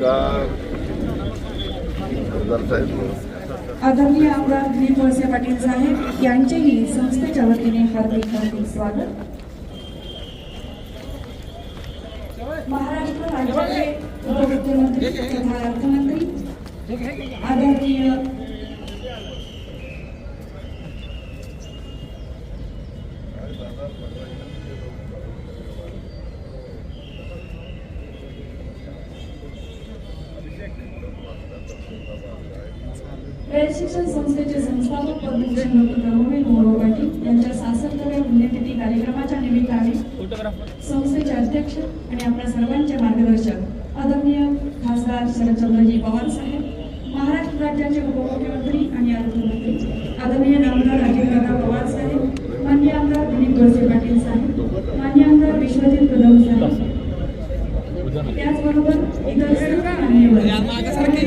तो. आदरणीय आमदार दिलीप वलसे पाटिल साहेब यांचेही संस्थेच्या वतीने हार्दिक हार्दिक स्वागत महाराष्ट्र राज्याचे उपमुख्यमंत्री तथा अर्थमंत्री रयत शिक्षण संस्थेचे संस्थापक पद्मभूषण डॉक्टर रघुवीर पाटील यांच्या सासरकव्या पुण्यतिथी कार्यक्रमाच्या निमित्ताने संस्थेचे अध्यक्ष आणि आपल्या सर्वांचे मार्गदर्शक आदरणीय खासदार शरदचंद्रजी पवार साहेब महाराष्ट्र राज्याचे उपमुख्यमंत्री आणि आरोग्यमंत्री आदरणीय नामदार अजितदादा पवार साहेब मान्य आमदार दिलीप गोसे पाटील साहेब मान्य आमदार विश्वजित कदम साहेब त्याचबरोबर इतर सर्व मान्यवर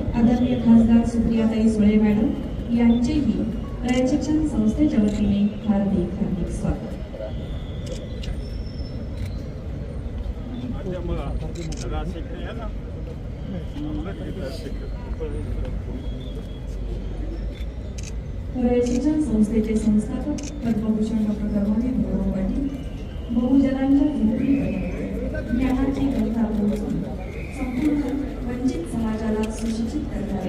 आदरणीय खासदार सुप्रियाताई सुळे मॅडम ही प्रशिक्षण संस्थेच्या वतीने हार्दिक हार्दिक स्वागत प्रशिक्षण संस्थेचे संस्थापक पद्मभूषण डॉक्टर कर्मवीर गौरव पाटील बहुजनांच्या ज्ञानाची कथा संपूर्ण relationship program.